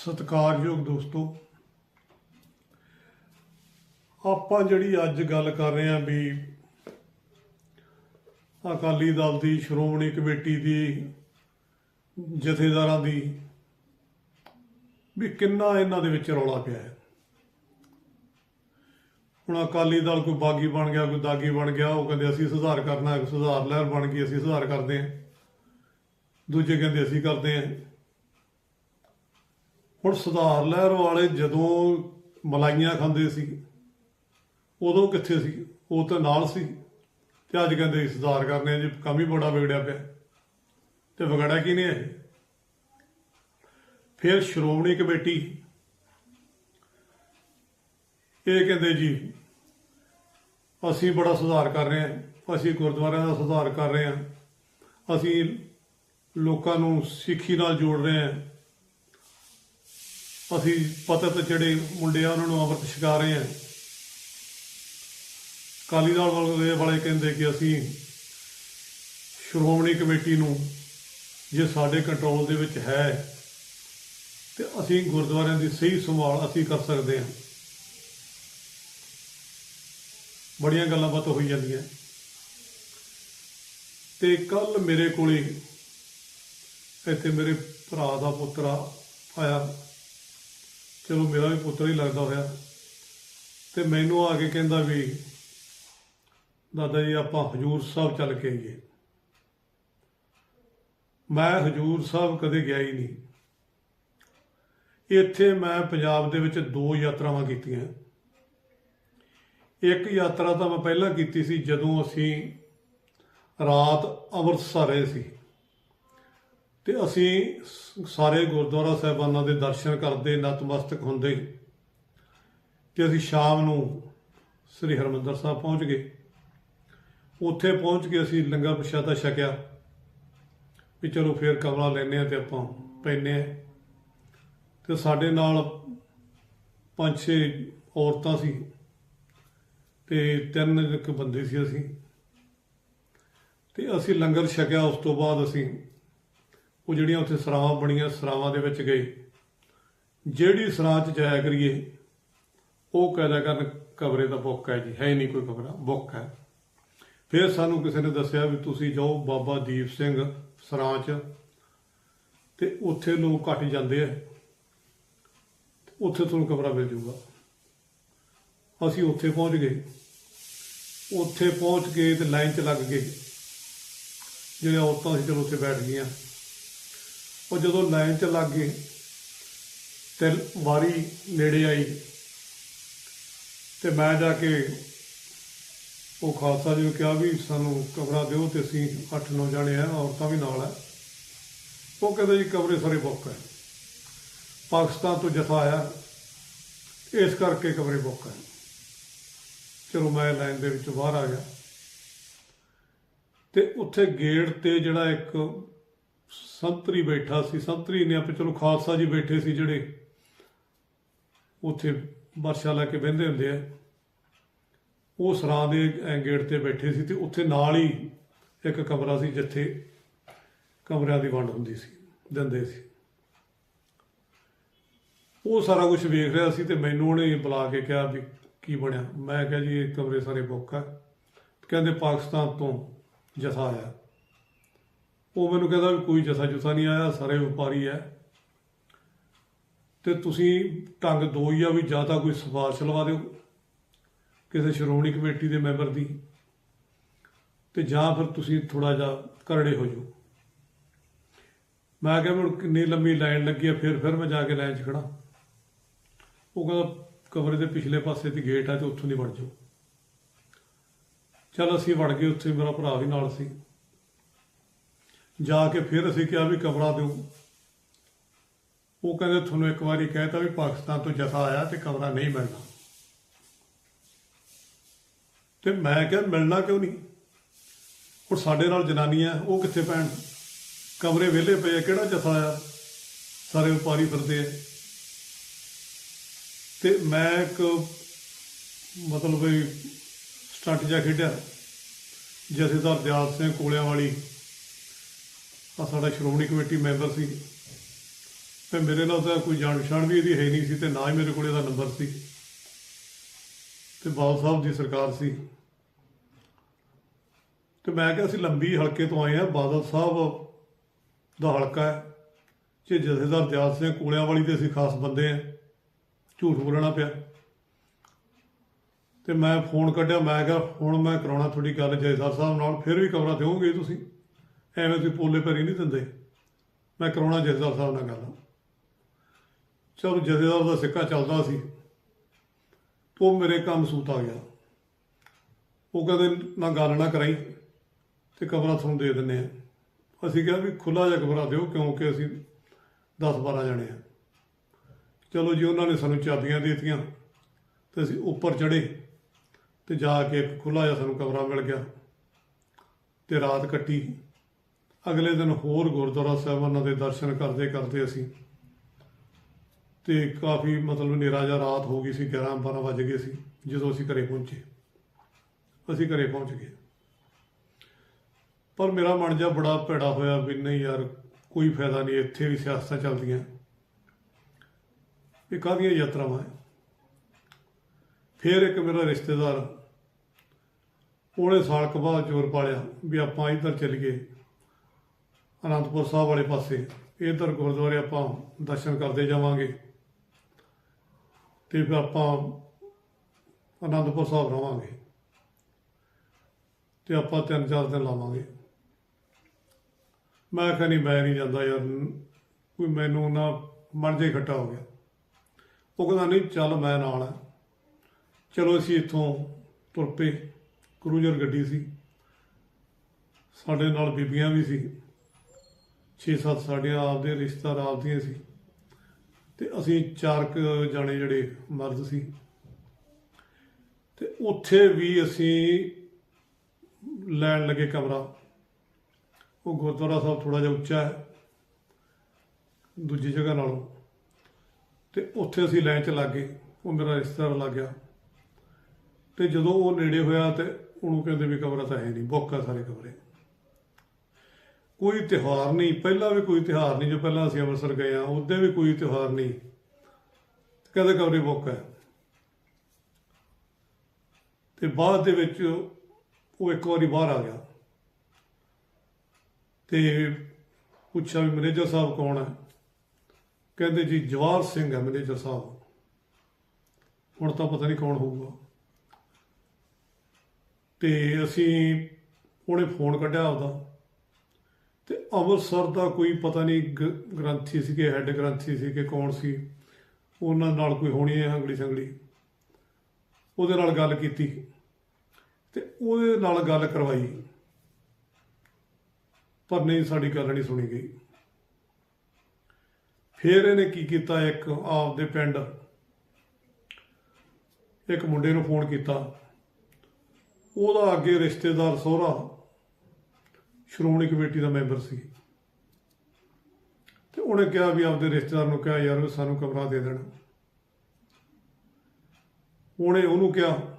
ਸਤਿਕਾਰਯੋਗ ਦੋਸਤੋ, ਆਪਾਂ ਜਿਹੜੀ ਅੱਜ ਗੱਲ ਕਰ ਰਹੇ ਹਾਂ ਵੀ ਅਕਾਲੀ ਦਲ ਦੀ, ਸ਼੍ਰੋਮਣੀ ਕਮੇਟੀ ਦੀ, ਜਥੇਦਾਰਾਂ ਦੀ, ਵੀ ਕਿੰਨਾ ਇਹਨਾਂ ਦੇ ਵਿੱਚ ਰੌਲਾ ਪਿਆ ਹੈ। ਹੁਣ ਅਕਾਲੀ ਦਲ ਕੋਈ ਬਾਗੀ ਬਣ ਗਿਆ, ਕੋਈ ਦਾਗੀ ਬਣ ਗਿਆ, ਉਹ ਕਹਿੰਦੇ ਅਸੀਂ ਸੁਧਾਰ ਕਰਨਾ ਹੈ ਸੁਧਾਰ ਲਹਿਰ ਬਣ ਗਈ, ਅਸੀਂ ਸੁਧਾਰ ਕਰਦੇ ਹਾਂ। ਦੂਜੇ ਕਹਿੰਦੇ ਅਸੀਂ ਕਰਦੇ ਹਾਂ। ਹੁਣ ਸੁਧਾਰ ਲਹਿਰ ਵਾਲੇ ਜਦੋਂ ਮਲਾਈਆਂ ਖਾਂਦੇ ਸੀ, ਉਦੋਂ ਕਿੱਥੇ ਸੀ? ਉਹ ਤਾਂ ਨਾਲ ਸੀ। ਤੇ ਅੱਜ ਕਹਿੰਦੇ ਅਸੀਂ ਸੁਧਾਰ ਕਰਨੇ ਆ ਜੀ, ਕੰਮ ਹੀ ਬੜਾ ਵਿਗੜਿਆ ਪਿਆ। ਤੇ ਵਿਗੜਿਆ ਕਿਹਨੇ ਇਹ? ਫਿਰ ਸ਼੍ਰੋਮਣੀ ਕਮੇਟੀ, ਇਹ ਕਹਿੰਦੇ ਜੀ, ਅਸੀਂ ਬੜਾ ਸੁਧਾਰ ਕਰ ਰਹੇ ਹਾਂ, ਅਸੀਂ ਗੁਰਦੁਆਰਿਆਂ ਦਾ ਸੁਧਾਰ ਕਰ ਰਹੇ ਹਾਂ, ਅਸੀਂ ਲੋਕਾਂ ਨੂੰ ਸਿੱਖੀ ਨਾਲ ਜੋੜ ਰਹੇ ਹਾਂ। ਅਸੀਂ ਪਤਤ ਜਿਹੜੇ ਮੁੰਡੇ ਆ, ਉਹਨਾਂ ਨੂੰ ਅੰਮ੍ਰਿਤ ਛਕਾ ਰਹੇ ਹਾਂ। ਕਾਲੀ ਦਲ ਵਾਲੇ ਵਾਲੇ ਕਹਿੰਦੇ ਕਿ ਅਸੀਂ ਸ਼੍ਰੋਮਣੀ ਕਮੇਟੀ ਨੂੰ ਜੇ ਸਾਡੇ ਕੰਟਰੋਲ ਦੇ ਵਿੱਚ ਹੈ, ਤੇ ਅਸੀਂ ਗੁਰਦੁਆਰਿਆਂ ਦੀ ਸਹੀ ਸੰਭਾਲ ਅਸੀਂ ਕਰ ਸਕਦੇ ਹਾਂ। ਬੜੀਆਂ ਗੱਲਾਂ ਬਾਤਾਂ ਹੋਈ ਜਾਂਦੀਆਂ। ਤੇ ਕੱਲ ਮੇਰੇ ਕੋਲੇ ਇੱਥੇ ਮੇਰੇ ਭਰਾ ਦਾ ਪੁੱਤਰਾ ਆਇਆ ਚਲੋ ਮੇਰਾ ਵੀ ਪੁੱਤਰ ਹੀ ਲੱਗਦਾ ਹੋਇਆ। ਤੇ ਮੈਨੂੰ ਆ ਕੇ ਕਹਿੰਦਾ ਵੀ, ਦਾਦਾ ਜੀ, ਆਪਾਂ ਹਜੂਰ ਸਾਹਿਬ ਚੱਲ ਕੇ ਆਈਏ। ਮੈਂ ਹਜੂਰ ਸਾਹਿਬ ਕਦੇ ਗਿਆ ਹੀ ਨਹੀਂ। ਇੱਥੇ ਮੈਂ ਪੰਜਾਬ ਦੇ ਵਿੱਚ ਦੋ ਯਾਤਰਾਵਾਂ ਕੀਤੀਆਂ। ਇੱਕ ਯਾਤਰਾ ਤਾਂ ਮੈਂ ਪਹਿਲਾਂ ਕੀਤੀ ਸੀ ਜਦੋਂ ਅਸੀਂ ਰਾਤ ਅੰਮ੍ਰਿਤਸਰ ਰਹੇ ਸੀ। ਤੇ ਅਸੀਂ ਸ- ਸਾਰੇ ਗੁਰਦੁਆਰਾ ਸਾਹਿਬਾਨਾਂ ਦੇ ਦਰਸ਼ਨ ਕਰਦੇ, ਨਤਮਸਤਕ ਹੁੰਦੇ। ਤੇ ਅਸੀਂ ਸ਼ਾਮ ਨੂੰ ਸ੍ਰੀ ਹਰਮੰਦਰ ਸਾਹਿਬ ਪਹੁੰਚ ਗਏ। ਉੱਥੇ ਪਹੁੰਚ ਕੇ ਅਸੀਂ ਲੰਗਰ ਪ੍ਰਸ਼ਾਦਾ ਛਕਿਆ। ਵੀ ਚਲੋ ਫੇਰ ਕਮਰਾ ਲੈਨੇ ਆ ਤੇ ਆਪਾਂ ਪੈਨੇ ਆ ਤੇ ਸਾਡੇ ਨਾਲ ਪੰਜ ਛੇ ਔਰਤਾਂ ਸੀ ਤੇ ਤਿੰਨ ਇੱਕ ਬੰਦੇ ਸੀ ਅਸੀਂ। ਤੇ ਅਸੀਂ ਲੰਗਰ ਛਕਿਆ, ਉਸ ਤੋਂ ਬਾਅਦ ਅਸੀਂ ਉਹ ਜਿਹੜੀਆਂ ਉੱਥੇ ਸਰਾਵਾਂ ਬਣੀਆਂ, ਸਰਾਵਾਂ ਦੇ ਵਿੱਚ ਗਏ। ਜਿਹੜੀ ਸਰਾਂ 'ਚ ਜਾਇਆ ਕਰੀਏ, ਉਹ ਕਹਿਦਾ ਕਰਨ ਕਮਰੇ ਦਾ ਬੁੱਕ ਹੈ ਜੀ। ਹੈ ਹੀ ਨਹੀਂ ਕੋਈ ਕਮਰਾ ਬੁੱਕ ਹੈ। ਫਿਰ ਸਾਨੂੰ ਕਿਸੇ ਨੇ ਦੱਸਿਆ ਵੀ ਤੁਸੀਂ ਜਾਓ ਬਾਬਾ ਦੀਪ ਸਿੰਘ ਸਰਾਂ 'ਚ, ਤੇ ਉੱਥੇ ਲੋਕ ਘੱਟ ਜਾਂਦੇ ਆ। ਉੱਥੇ ਤੁਹਾਨੂੰ ਕਮਰਾ ਮਿਲ ਜੂਗਾ। ਅਸੀਂ ਉੱਥੇ ਪਹੁੰਚ ਗਏ। ਉੱਥੇ ਪਹੁੰਚ ਕੇ ਤੇ ਲਾਈਨ 'ਚ ਲੱਗ ਗਏ। ਜਿਹੜੀਆਂ ਔਰਤਾਂ ਸੀ, ਚਲੋ ਉੱਥੇ ਬੈਠ ਗਈਆਂ। ਉਹ ਜਦੋਂ ਲਾਈਨ 'ਚ ਲੱਗ ਗਏ ਤੇ ਵਾਰੀ ਨੇੜੇ ਆਈ ਤੇ ਮੈਂ ਜਾ ਕੇ ਉਹ ਖਾਲਸਾ ਜੀ ਨੂੰ ਕਿਹਾ ਵੀ ਸਾਨੂੰ ਕਮਰਾ ਦਿਓ ਤੇ ਅਸੀਂ 8-9 ਜਾਣੇ ਆ, ਔਰਤਾਂ ਵੀ ਨਾਲ ਆ। ਉਹ ਕਹਿੰਦੇ ਜੀ ਕਮਰੇ ਸਾਰੇ ਬੁੱਕ ਹੈ ਪਾਕਿਸਤਾਨ ਤੋਂ ਜਥਾ ਆਇਆ, ਇਸ ਕਰਕੇ ਕਮਰੇ ਬੁੱਕ ਹੈ ਚਲੋ ਮੈਂ ਲਾਈਨ ਦੇ ਵਿੱਚ ਬਾਹਰ ਆ ਗਿਆ। ਤੇ ਉੱਥੇ ਗੇਟ ਤੇ ਜਿਹੜਾ ਇੱਕ ਸੰਤਰੀ ਬੈਠਾ ਸੀ, ਸੰਤਰੀ ਨੇ ਆਪੇ ਚਲੋ ਖਾਲਸਾ ਜੀ ਬੈਠੇ ਸੀ ਜਿਹੜੇ ਉੱਥੇ ਵਰਸ਼ਾ ਲੈ ਕੇ ਬਹਿੰਦੇ ਹੁੰਦੇ ਆ। ਉਹ ਸਰਾਂ ਦੇ ਗੇਟ ਤੇ ਬੈਠੇ ਸੀ ਤੇ ਉੱਥੇ ਨਾਲ ਹੀ ਇੱਕ ਕਮਰਾ ਸੀ ਜਿੱਥੇ ਕਮਰਿਆਂ ਦੀ ਵੰਡ ਹੁੰਦੀ ਸੀ, ਦਿੰਦੇ ਸੀ। ਉਹ ਸਾਰਾ ਕੁਝ ਵੇਖ ਰਿਹਾ ਸੀ ਤੇ ਮੈਨੂੰ ਉਹਨੇ ਬੁਲਾ ਕੇ ਕਿਹਾ ਵੀ ਕੀ ਬਣਿਆ। ਮੈਂ ਕਿਹਾ ਜੀ, ਇਹ ਕਮਰੇ ਸਾਰੇ ਬੁੱਕ ਆ। ਕਹਿੰਦੇ ਪਾਕਿਸਤਾਨ ਤੋਂ ਜਥਾ ਆਇਆ। ਉਹ ਮੈਨੂੰ ਕਹਿੰਦਾ ਵੀ ਕੋਈ ਜਸਾ ਜੁਸਾ ਨਹੀਂ ਆਇਆ, ਸਾਰੇ ਵਪਾਰੀ ਹੈ ਤੇ ਤੁਸੀਂ ਢੰਗ ਦੋ ਹੀ ਆ ਵੀ ਜਾਂ ਤਾਂ ਕੋਈ ਸਿਫਾਰਿਸ਼ ਲਵਾ ਦਿਓ ਕਿਸੇ ਸ਼੍ਰੋਮਣੀ ਕਮੇਟੀ ਦੇ ਮੈਂਬਰ ਦੀ ਤੇ ਜਾਂ ਫਿਰ ਤੁਸੀਂ ਥੋੜਾ ਜਿਹਾ ਕਰੜੇ ਹੋ ਜਾਓ। ਮੈਂ ਕਿਹਾ ਹੁਣ ਕਿੰਨੀ ਲੰਮੀ ਲਾਈਨ ਲੱਗੀ ਆ, ਫਿਰ ਫਿਰ ਮੈਂ ਜਾ ਕੇ ਲਾਈਨ 'ਚ ਖੜਾ ਉਹ ਕਹਿੰਦਾ, ਕਮਰੇ ਦੇ ਪਿਛਲੇ ਪਾਸੇ ਤੇ ਗੇਟ ਆ ਤੇ ਉੱਥੋਂ ਦੀ ਵੜ ਜਾਓ। ਚਲ ਅਸੀਂ ਵੜ ਗਏ, ਉੱਥੇ ਮੇਰਾ ਭਰਾ ਵੀ ਨਾਲ ਸੀ। ਜਾ ਕੇ ਫਿਰ ਅਸੀਂ ਕਿਹਾ ਵੀ ਕਮਰਾ ਦਿਓ। ਉਹ ਕਹਿੰਦੇ ਤੁਹਾਨੂੰ ਇੱਕ ਵਾਰੀ ਕਹਿਤਾ ਵੀ ਪਾਕਿਸਤਾਨ ਤੋਂ ਜਥਾ ਆਇਆ ਤੇ ਕਮਰਾ ਨਹੀਂ ਮਿਲਣਾ। ਤੇ ਮੈਂ ਕਿਹਾ, ਮਿਲਣਾ ਕਿਉਂ ਨਹੀਂ? ਹੁਣ ਸਾਡੇ ਨਾਲ ਜਨਾਨੀਆਂ, ਉਹ ਕਿੱਥੇ ਪੈਣ ਕਮਰੇ ਵਿਹਲੇ ਪਏ ਕਿਹੜਾ ਜਥਾ ਆਇਆ ਸਾਰੇ ਵਪਾਰੀ ਫਿਰਦੇ ਆ। ਤੇ ਮੈਂ ਇੱਕ ਮਤਲਬ ਵੀ ਸਟੰਟ ਜਿਹਾ ਖੇਡਿਆ। ਜਥੇਦਾਰ ਦਿਆਲ ਸਿੰਘ ਕੋਲਿਆਂ ਵਾਲੀ। ਆ ਸਾਡਾ ਸ਼੍ਰੋਮਣੀ ਕਮੇਟੀ ਮੈਂਬਰ ਸੀ। ਤੇ ਮੇਰੇ ਨਾਲ ਤਾਂ ਕੋਈ ਜਾਣ ਪਛਾਣ ਵੀ ਇਹਦੀ ਹੈ ਨਹੀਂ ਸੀ ਤੇ ਨਾ ਹੀ ਮੇਰੇ ਕੋਲ ਇਹਦਾ ਨੰਬਰ ਸੀ। ਤੇ ਬਾਲ ਸਾਹਿਬ ਦੀ ਸਰਕਾਰ ਸੀ। ਤੇ ਮੈਂ ਕਿਹਾ ਅਸੀਂ ਲੰਬੀ ਹਲਕੇ ਤੋਂ ਆਏ ਆ ਬਾਦਲ ਸਾਹਿਬ ਦਾ ਹਲਕਾ ਹੈ। ਜੇ ਜਥੇਦਾਰ ਦਿਆਲ ਸਿੰਘ ਕੋਲਿਆਂ ਵਾਲੀ ਦੇ ਅਸੀਂ ਖਾਸ ਬੰਦੇ ਆ ਝੂਠ ਬੋਲਣਾ ਪਿਆ। ਤੇ ਮੈਂ ਫੋਨ ਕੱਢਿਆ, ਮੈਂ ਕਿਹਾ ਹੁਣ ਮੈਂ ਕਰਾਉਣਾ ਤੁਹਾਡੀ ਗੱਲ ਜਥੇਦਾਰ ਸਾਹਿਬ ਨਾਲ, ਫਿਰ ਵੀ ਕਮਰਾ ਦਿਓਗੇ ਤੁਸੀਂ? ਐਵੇਂ ਤੁਸੀਂ ਪੋਲੇ ਪੈਰੀ ਨਹੀਂ ਦਿੰਦੇ। ਮੈਂ ਕਰਾਉਣਾ ਜਥੇਦਾਰ ਸਾਹਿਬ ਨਾਲ ਗੱਲ। ਚਲੋ ਜਥੇਦਾਰ ਦਾ ਸਿੱਕਾ ਚੱਲਦਾ ਸੀ। ਉਹ ਮੇਰੇ ਕੰਮ ਸੂਤ ਆ ਗਿਆ। ਉਹ ਕਹਿੰਦੇ ਨਾ ਗੱਲ ਨਾ ਕਰਾਈ ਤੇ ਕਮਰਾ ਤੁਹਾਨੂੰ ਦੇ ਦਿੰਨੇ ਆ ਅਸੀਂ ਕਿਹਾ ਵੀ ਖੁੱਲਾ ਜਿਹਾ ਕਮਰਾ ਦਿਓ ਕਿਉਂਕਿ ਅਸੀਂ 10 12 ਜਣੇ ਆ ਚਲੋ ਜੀ, ਉਹਨਾਂ ਨੇ ਸਾਨੂੰ ਚਾਬੀਆਂ ਦੇ ਦਿੱਤੀਆਂ ਤੇ ਅਸੀਂ ਉੱਪਰ ਚੜੇ ਤੇ ਜਾ ਕੇ ਇੱਕ ਖੁੱਲਾ ਜਿਹਾ ਸਾਨੂੰ ਕਮਰਾ ਮਿਲ ਗਿਆ ਤੇ ਰਾਤ ਕੱਟੀ। ਅਗਲੇ ਦਿਨ ਹੋਰ ਗੁਰਦੁਆਰਾ ਸਾਹਿਬਾਨਾਂ ਦੇ ਦਰਸ਼ਨ ਕਰਦੇ ਕਰਦੇ ਅਸੀਂ ਤੇ ਕਾਫੀ ਮਤਲਬ ਹਨੇਰਾ ਜਿਹਾ ਰਾਤ ਹੋ ਗਈ ਸੀ 11 12 ਵਜ ਗਏ ਸੀ, ਜਦੋਂ ਅਸੀਂ ਘਰੇ ਪਹੁੰਚੇ। ਅਸੀਂ ਘਰੇ ਪਹੁੰਚ ਗਏ। ਪਰ ਮੇਰਾ ਮਨ ਜਿਹਾ ਬੜਾ ਭੈੜਾ ਹੋਇਆ ਵੀ ਨਹੀਂ ਯਾਰ, ਕੋਈ ਫਾਇਦਾ ਨਹੀਂ, ਇੱਥੇ ਵੀ ਸਿਆਸਤਾਂ ਚੱਲਦੀਆਂ। ਇਹ ਕਾਹਦੀਆਂ ਯਾਤਰਾਵਾਂ ਫਿਰ ਇੱਕ ਮੇਰਾ ਰਿਸ਼ਤੇਦਾਰ, ਉਹਨੇ ਸਾਲ ਕੁ ਬਾਅਦ ਜ਼ੋਰ ਪਾਲਿਆ ਵੀ ਆਪਾਂ ਇੱਧਰ ਚੱਲੀਏ। ਅਨੰਦਪੁਰ ਸਾਹਿਬ ਵਾਲੇ ਪਾਸੇ। ਇੱਧਰ ਗੁਰਦੁਆਰੇ ਆਪਾਂ ਦਰਸ਼ਨ ਕਰਦੇ ਜਾਵਾਂਗੇ। ਤੇ ਫਿਰ ਆਪਾਂ ਅਨੰਦਪੁਰ ਸਾਹਿਬ ਰਵਾਂਗੇ। ਤੇ ਆਪਾਂ ਤਿੰਨ ਚਾਰ ਦਿਨ ਲਾਵਾਂਗੇ। ਮੈਂ ਕਿਹਾ ਨਹੀਂ, ਮੈਂ ਨਹੀਂ ਜਾਂਦਾ ਯਾਰ। ਕੋਈ ਮੈਨੂੰ ਨਾ ਮਨ ਜੇ ਇਕੱਠਾ ਹੋ ਗਿਆ। ਉਹ ਕਹਿੰਦਾ, ਨਹੀਂ, ਚੱਲ ਮੈਂ ਨਾਲ ਆ ਚਲੋ ਅਸੀਂ ਇੱਥੋਂ ਤੁਰ ਪਏ। ਕਰੂਜ਼ਰ ਗੱਡੀ ਸੀ। ਸਾਡੇ ਨਾਲ ਬੀਬੀਆਂ ਵੀ ਸੀ। 6-7 ਸਾਡੀਆਂ ਆਪਦੇ ਰਿਸ਼ਤੇਦਾਰ ਆਪਦੀਆਂ ਸੀ। ਤੇ ਅਸੀਂ ਚਾਰ ਕੁ ਜਾਣੇ ਜਿਹੜੇ ਮਰਦ ਸੀ। ਤੇ ਉੱਥੇ ਵੀ ਅਸੀਂ ਲੈਣ ਲੱਗੇ ਕਮਰਾ। ਉਹ ਗੁਰਦੁਆਰਾ ਸਾਹਿਬ ਥੋੜਾ ਜਿਹਾ ਉੱਚਾ ਹੈ, ਦੂਜੀ ਜਗ੍ਹਾ ਨਾਲੋਂ। ਤੇ ਉੱਥੇ ਅਸੀਂ ਲਾਈਨ 'ਚ ਲੱਗ ਗਏ। ਉਹ ਮੇਰਾ ਰਿਸ਼ਤੇਦਾਰ ਲੱਗ ਗਿਆ। ਤੇ ਜਦੋਂ ਉਹ ਨੇੜੇ ਹੋਇਆ ਤੇ ਉਹਨੂੰ ਕਹਿੰਦੇ ਵੀ ਕਮਰਾ ਤਾਂ ਹੈ ਨਹੀਂ, ਬੁੱਕ ਆ ਸਾਰੇ ਕਮਰੇ। ਕੋਈ ਤਿਉਹਾਰ ਨਹੀਂ, ਪਹਿਲਾਂ ਵੀ ਕੋਈ ਤਿਉਹਾਰ ਨਹੀਂ, ਜੋ ਪਹਿਲਾਂ ਅਸੀਂ ਅੰਮ੍ਰਿਤਸਰ ਗਏ ਆ ਉਹਦੇ ਵੀ ਕੋਈ ਤਿਉਹਾਰ ਨਹੀਂ। ਕਹਿੰਦੇ ਕਮਰੇ ਬੁੱਕ ਹੈ। ਤੇ ਬਾਅਦ ਦੇ ਵਿੱਚ ਉਹ ਇੱਕ ਵਾਰੀ ਬਾਹਰ ਆ ਗਿਆ। ਤੇ ਪੁੱਛਿਆ ਵੀ ਮੈਨੇਜਰ ਸਾਹਿਬ ਕੌਣ ਹੈ? ਕਹਿੰਦੇ ਜੀ ਜਵਾਹਰ ਸਿੰਘ ਹੈ ਮੈਨੇਜਰ ਸਾਹਿਬ। ਹੁਣ ਤਾਂ ਪਤਾ ਨਹੀਂ ਕੌਣ ਹੋਊਗਾ। ਤੇ ਅਸੀਂ ਉਹਨੇ ਫੋਨ ਕੱਢਿਆ ਆਪਦਾ। ਤੇ ਅੰਮ੍ਰਿਤਸਰ ਦਾ ਕੋਈ ਪਤਾ ਨਹੀਂ ਗ- ਗ੍ਰੰਥੀ ਸੀਗੇ ਹੈੱਡ ਗ੍ਰੰਥੀ ਸੀ ਕਿ ਕੌਣ ਸੀ? ਉਹਨਾਂ ਨਾਲ ਕੋਈ ਹੋਣੀ ਹੈ ਅੰਗਲੀ ਸੰਗਲੀ? ਉਹਦੇ ਨਾਲ ਗੱਲ ਕੀਤੀ। ਤੇ ਉਹਦੇ ਨਾਲ ਗੱਲ ਕਰਵਾਈ। ਪਰ ਨਹੀਂ, ਸਾਡੀ ਗੱਲ ਨਹੀਂ ਸੁਣੀ ਗਈ। ਫਿਰ ਇਹਨੇ ਕੀ ਕੀਤਾ? ਇੱਕ ਆਪਦੇ ਪਿੰਡ ਇੱਕ ਮੁੰਡੇ ਨੂੰ ਫੋਨ ਕੀਤਾ। ਉਹਦਾ ਅੱਗੇ ਰਿਸ਼ਤੇਦਾਰ ਸਹੁਰਾ ਸ਼੍ਰੋਮਣੀ ਕਮੇਟੀ ਦਾ ਮੈਂਬਰ ਸੀ। ਤੇ ਉਹਨੇ ਕਿਹਾ ਵੀ ਆਪਦੇ ਰਿਸ਼ਤੇਦਾਰ ਨੂੰ ਕਿਹਾ, ਯਾਰ ਵੀ ਸਾਨੂੰ ਕਮਰਾ ਦੇ ਦੇਣ। ਉਹਨੇ ਉਹਨੂੰ ਕਿਹਾ,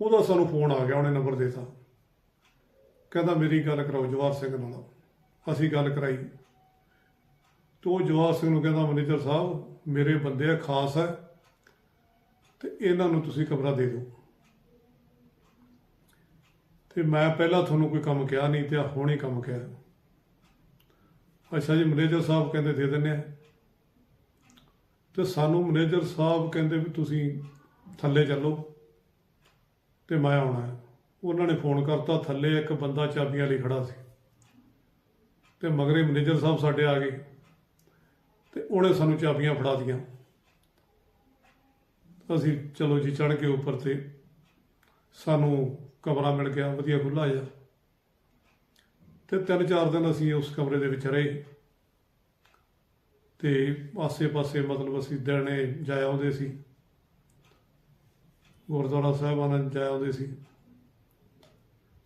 ਉਹਦਾ ਸਾਨੂੰ ਫੋਨ ਆ ਗਿਆ, ਉਹਨੇ ਨੰਬਰ ਦੇਤਾ। ਕਹਿੰਦਾ, ਮੇਰੀ ਗੱਲ ਕਰਾਓ, ਜਵਾਹਰ ਸਿੰਘ ਨਾਲ। ਅਸੀਂ ਗੱਲ ਕਰਾਈ। ਤੇ ਉਹ ਜਵਾਹਰ ਸਿੰਘ ਨੂੰ ਕਹਿੰਦਾ, ਮੈਨੇਜਰ ਸਾਹਿਬ, ਮੇਰੇ ਬੰਦੇ ਆ, ਖਾਸ ਹੈ ਤੇ ਇਹਨਾਂ ਨੂੰ ਤੁਸੀਂ ਕਮਰਾ ਦੇ ਦਿਓ। ਤੇ ਮੈਂ ਪਹਿਲਾਂ ਤੁਹਾਨੂੰ ਕੋਈ ਕੰਮ ਕਿਹਾ ਨਹੀਂ ਤੇ ਹੁਣ ਹੀ ਕੰਮ ਕਿਹਾ। ਅੱਛਾ ਜੀ, ਮੈਨੇਜਰ ਸਾਹਿਬ ਕਹਿੰਦੇ ਦੇ ਦਿੰਨੇ ਆ। ਤੇ ਸਾਨੂੰ ਮੈਨੇਜਰ ਸਾਹਿਬ ਕਹਿੰਦੇ ਵੀ ਤੁਸੀਂ ਥੱਲੇ ਚੱਲੋ ਤੇ ਮੈਂ ਆਉਣਾ ਹੈ। ਉਹਨਾਂ ਨੇ ਫੋਨ ਕਰਤਾ, ਥੱਲੇ ਇੱਕ ਬੰਦਾ ਚਾਬੀਆਂ ਲਈ ਖੜਾ ਸੀ। ਤੇ ਮਗਰੇ ਮੈਨੇਜਰ ਸਾਹਿਬ ਸਾਡੇ ਆ ਗਏ। ਤੇ ਉਹਨੇ ਸਾਨੂੰ ਚਾਬੀਆਂ ਫੜਾ ਦੀਆਂ ਅਸੀਂ ਚਲੋ ਜੀ ਚੜ ਕੇ ਉੱਪਰ ਤੇ ਸਾਨੂੰ ਕਮਰਾ ਮਿਲ ਗਿਆ, ਵਧੀਆ ਖੁੱਲਾ ਜਿਹਾ। ਤੇ ਤਿੰਨ ਚਾਰ ਦਿਨ ਅਸੀਂ ਉਸ ਕਮਰੇ ਦੇ ਵਿੱਚ ਰਹੇ। ਤੇ ਆਸੇ-ਪਾਸੇ ਮਤਲਬ ਅਸੀਂ ਦਿਨੇ ਜਾ ਆਉਂਦੇ ਸੀ। ਗੁਰਦੁਆਰਾ ਸਾਹਿਬਾਨ ਜਾ ਆਉਂਦੇ ਸੀ।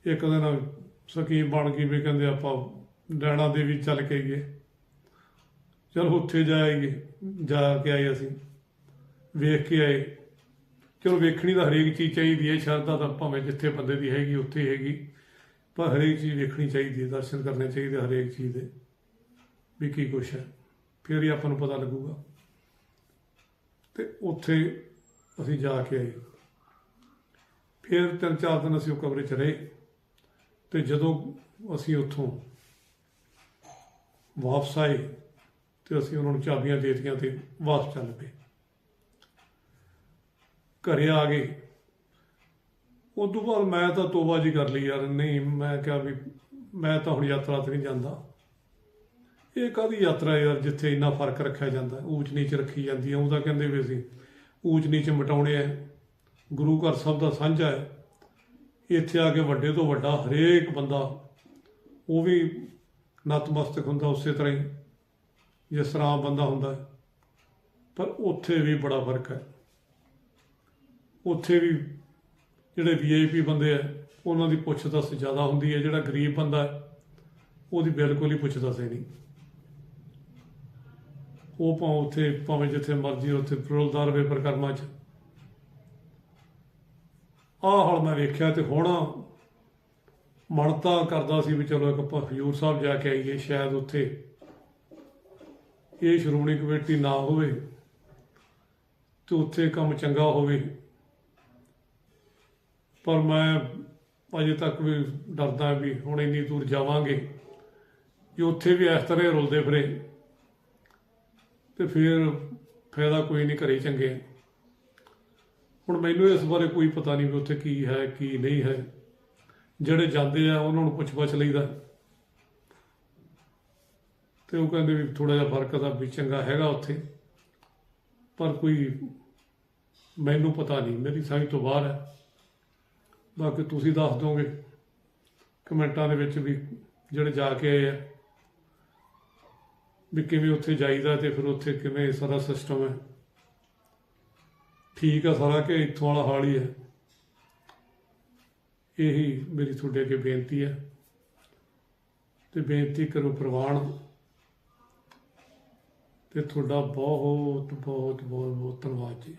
ਇੱਕ ਦਿਨ ਸਕੀਮ ਬਣ ਗਈ ਵੀ ਕਹਿੰਦੇ ਆਪਾਂ ਡੈਣਾ ਦੇ ਵੀ ਚੱਲ ਕੇ ਗਏ ਚਲ ਉੱਥੇ ਜਾਏਗੇ ਜਾ ਕੇ ਆਏ ਅਸੀਂ। ਵੇਖ ਕੇ ਆਏ। ਚਲੋ ਵੇਖਣੀ ਤਾਂ ਹਰੇਕ ਚੀਜ਼ ਚਾਹੀਦੀ ਹੈ, ਸ਼ਰਧਾ ਤਾਂ ਭਾਵੇਂ ਜਿੱਥੇ ਬੰਦੇ ਦੀ ਹੈਗੀ, ਉੱਥੇ ਹੈਗੀ। ਪਰ ਹਰੇਕ ਚੀਜ਼ ਵੇਖਣੀ ਚਾਹੀਦੀ ਹੈ, ਦਰਸ਼ਨ ਕਰਨੇ ਚਾਹੀਦੇ ਹਰੇਕ ਚੀਜ਼ ਦੇ। ਵੀ ਕੀ ਕੁਛ ਹੈ, ਫਿਰ ਹੀ ਆਪਾਂ ਨੂੰ ਪਤਾ ਲੱਗੂਗਾ। ਤੇ ਉੱਥੇ ਅਸੀਂ ਜਾ ਕੇ ਆਏ। ਫਿਰ ਤਿੰਨ ਚਾਰ ਦਿਨ ਅਸੀਂ ਉਹ ਕਮਰੇ 'ਚ ਰਹੇ। ਤੇ ਜਦੋਂ ਅਸੀਂ ਉੱਥੋਂ ਵਾਪਸ ਆਏ, ਤੇ ਅਸੀਂ ਉਹਨਾਂ ਨੂੰ ਚਾਬੀਆਂ ਦੇ ਦਿੱਤੀਆਂ ਤੇ ਵਾਪਸ ਚੱਲ ਪਏ। ਘਰੇ ਆ ਗਏ। ਉਸ ਤੋਂ ਬਾਅਦ ਮੈਂ ਤਾਂ ਤੋਬਾ ਜੀ ਕਰ ਲਈ ਯਾਰ, ਨਹੀਂ, ਮੈਂ ਕਿਹਾ ਵੀ ਮੈਂ ਤਾਂ ਹੁਣ ਯਾਤਰਾ ਤੇ ਨਹੀਂ ਜਾਂਦਾ। ਇਹ ਕਾਦੀ ਯਾਤਰਾ ਯਾਰ ਜਿੱਥੇ ਇੰਨਾ ਫ਼ਰਕ ਰੱਖਿਆ ਜਾਂਦਾ ਊਚ ਨੀਚ ਰੱਖੀ ਜਾਂਦੀ ਹੈ। ਉਹ ਤਾਂ ਕਹਿੰਦੇ ਵੀ ਅਸੀਂ ਊਚ ਨੀਚ ਮਟਾਉਣੇ ਆ ਗੁਰੂ ਘਰ ਸਭ ਦਾ ਸਾਂਝਾ ਹੈ। ਇੱਥੇ ਆ ਕੇ ਵੱਡੇ ਤੋਂ ਵੱਡਾ ਹਰੇਕ ਬੰਦਾ, ਉਹ ਵੀ ਨਤਮਸਤਕ ਹੁੰਦਾ ਉਸੇ ਤਰ੍ਹਾਂ ਹੀ, ਜਿਸ ਤਰ੍ਹਾਂ ਆਮ ਬੰਦਾ ਹੁੰਦਾ ਪਰ ਉੱਥੇ ਵੀ ਬੜਾ ਫ਼ਰਕ ਹੈ। ਉੱਥੇ ਵੀ ਜਿਹੜੇ ਵੀਆਈਪੀ ਬੰਦੇ ਆ, ਉਹਨਾਂ ਦੀ ਪੁੱਛ ਦੱਸ ਜ਼ਿਆਦਾ ਹੁੰਦੀ ਹੈ। ਜਿਹੜਾ ਗਰੀਬ ਬੰਦਾ ਹੈ ਉਹਦੀ ਬਿਲਕੁਲ ਹੀ ਪੁੱਛ ਦੱਸ ਨਹੀਂ। ਉਹ ਭਾਵੇਂ ਉੱਥੇ, ਭਾਵੇਂ ਜਿੱਥੇ ਮਰਜ਼ੀ ਉੱਥੇ ਪ੍ਰੋਲਦਾਰ ਵੇ ਪ੍ਰਕਰਮਾਂ ਚ। ਆਹ ਹਾਲ ਮੈਂ ਵੇਖਿਆ ਤੇ ਹੁਣ ਮਨਤਾ ਕਰਦਾ ਸੀ ਵੀ ਚਲੋ ਇੱਕ ਆਪਾਂ ਹਜ਼ੂਰ ਸਾਹਿਬ ਜਾ ਕੇ ਆਈਏ ਸ਼ਾਇਦ ਉੱਥੇ। ਇਹ ਸ਼੍ਰੋਮਣੀ ਕਮੇਟੀ ਨਾ ਹੋਵੇ ਤੇ ਉੱਥੇ ਕੰਮ ਚੰਗਾ ਹੋਵੇ। ਪਰ ਮੈਂ ਅਜੇ ਤੱਕ ਵੀ ਡਰਦਾ ਵੀ ਹੁਣ ਇੰਨੀ ਦੂਰ ਜਾਵਾਂਗੇ ਜੇ ਉੱਥੇ ਵੀ ਇਸ ਤਰ੍ਹਾਂ ਰੁਲਦੇ ਫਿਰੇ। ਤੇ ਫਿਰ ਫਾਇਦਾ ਕੋਈ ਨਹੀਂ ਘਰੇ ਚੰਗੇ। ਹੁਣ ਮੈਨੂੰ ਇਸ ਬਾਰੇ ਕੋਈ ਪਤਾ ਨਹੀਂ ਵੀ ਉੱਥੇ ਕੀ ਹੈ, ਕੀ ਨਹੀਂ ਹੈ। ਜਿਹੜੇ ਜਾਂਦੇ ਆ, ਉਹਨਾਂ ਨੂੰ ਪੁੱਛ ਪੁੱਛ ਲਈਦਾ। ਤੇ ਉਹ ਕਹਿੰਦੇ ਵੀ ਥੋੜਾ ਜਿਹਾ ਫ਼ਰਕ ਦਾ ਵੀ ਚੰਗਾ ਹੈਗਾ ਉੱਥੇ। ਪਰ ਕੋਈ ਮੈਨੂੰ ਪਤਾ ਨਹੀਂ, ਮੇਰੀ ਸਮਝ ਤੋਂ ਬਾਹਰ ਹੈ। ਬਾਕੀ ਤੁਸੀਂ ਦੱਸ ਦੋਗੇ ਕਮੈਂਟਾਂ ਦੇ ਵਿੱਚ ਵੀ ਜਿਹੜੇ ਜਾ ਕੇ ਆਏ ਆ। ਵੀ ਕਿਵੇਂ ਉੱਥੇ ਜਾਈਦਾ ਤੇ ਫਿਰ ਉੱਥੇ ਕਿਵੇਂ ਸਾਰਾ ਸਿਸਟਮ ਹੈ। ਠੀਕ ਆ ਸਾਰਾ ਕਿ ਇੱਥੋਂ ਵਾਲਾ ਹਾਲ ਹੀ ਹੈ। ਇਹੀ ਮੇਰੀ ਤੁਹਾਡੇ ਅੱਗੇ ਬੇਨਤੀ ਹੈ। ਤੇ ਬੇਨਤੀ ਕਰੋ ਪ੍ਰਵਾਨ। ਤੇ ਤੁਹਾਡਾ ਬਹੁਤ ਬਹੁਤ ਬਹੁਤ ਬਹੁਤ ਧੰਨਵਾਦ ਜੀ।